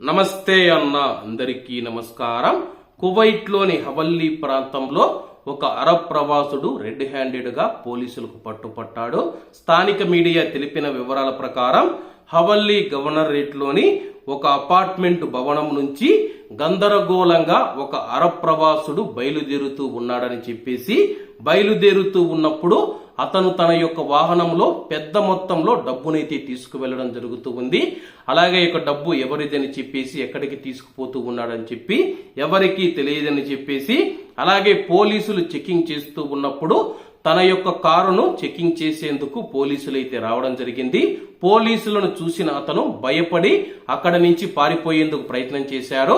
నమస్తే అన్న అందరికీ నమస్కారం. కువైట్లోని హవల్లీ ప్రాంతంలో ఒక అరబ్ ప్రవాసుడు రెడ్ హ్యాండెడ్గా పోలీసులకు పట్టుపట్టాడు. స్థానిక మీడియా తెలిపిన వివరాల ప్రకారం హవల్లీ గవర్నరేట్లోని ఒక అపార్ట్మెంట్ భవనం నుంచి గందరగోళంగా ఒక అరబ్ ప్రవాసుడు బయలుదేరుతూ ఉన్నాడని చెప్పేసి బయలుదేరుతూ ఉన్నప్పుడు అతను తన యొక్క వాహనంలో పెద్ద మొత్తంలో డబ్బునైతే తీసుకువెళ్ళడం జరుగుతూ ఉంది. అలాగే యొక్క డబ్బు ఎవరిదని చెప్పేసి ఎక్కడికి తీసుకుపోతూ ఉన్నాడని చెప్పి ఎవరికి తెలియదని చెప్పేసి అలాగే పోలీసులు చెకింగ్ చేస్తూ ఉన్నప్పుడు తన యొక్క కారును చెకింగ్ చేసేందుకు పోలీసులు అయితే రావడం జరిగింది. పోలీసులను చూసిన అతను భయపడి అక్కడ నుంచి పారిపోయేందుకు ప్రయత్నం చేశాడు.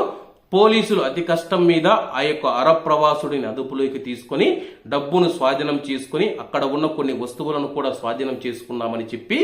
పోలీసులు అతి కష్టం మీద ఆ యొక్క అరబ్ ప్రవాసుడిని అదుపులోకి తీసుకొని డబ్బును స్వాధీనం చేసుకుని అక్కడ ఉన్న కొన్ని వస్తువులను కూడా స్వాధీనం చేసుకున్నామని చెప్పి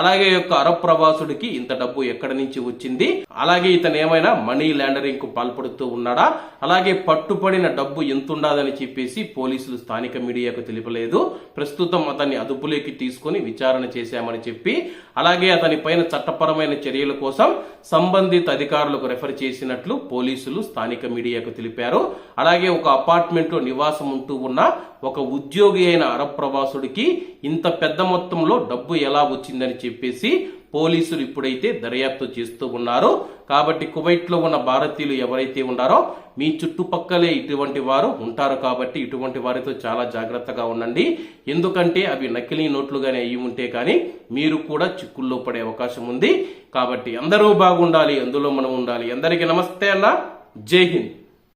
అలాగే యొక్క అరబ్ ప్రవాసుడికి ఇంత డబ్బు ఎక్కడి నుంచి వచ్చింది? అలాగే ఇతను ఏమైనా మనీ లాండరింగ్కు పాల్పడుతూ ఉన్నాడా? అలాగే పట్టుపడిన డబ్బు ఎంతుండదని చెప్పేసి పోలీసులు స్థానిక మీడియాకు తెలిపలేదు ప్రస్తుతం అతన్ని అదుపులోకి తీసుకొని విచారణ చేశామని చెప్పి అలాగే అతని పైన చట్టపరమైన చర్యల కోసం సంబంధిత అధికారులకు రెఫర్ చేసినట్లు పోలీసులు స్థానిక మీడియాకు తెలిపారు. అలాగే ఒక అపార్ట్మెంట్లో నివాసం ఉంటూ ఉన్న ఒక ఉద్యోగి అయిన అరబ్ ప్రవాసుడికి ఇంత పెద్ద మొత్తంలో డబ్బు ఎలా వచ్చిందని చెప్పేసి పోలీసులు ఇప్పుడైతే దర్యాప్తు చేస్తూ ఉన్నారు. కాబట్టి కువైట్లో ఉన్న భారతీయులు ఎవరైతే ఉన్నారో మీ చుట్టుపక్కలే ఇటువంటి వారు ఉంటారు కాబట్టి ఇటువంటి వారితో చాలా జాగ్రత్తగా ఉండండి. ఎందుకంటే అవి నకిలీ నోట్లుగానే అయ్యి ఉంటే కానీ మీరు కూడా చిక్కుల్లో పడే అవకాశం ఉంది. కాబట్టి అందరూ బాగుండాలి అందులో మనం ఉండాలి. అందరికీ నమస్తే అన్న. जय हिंद।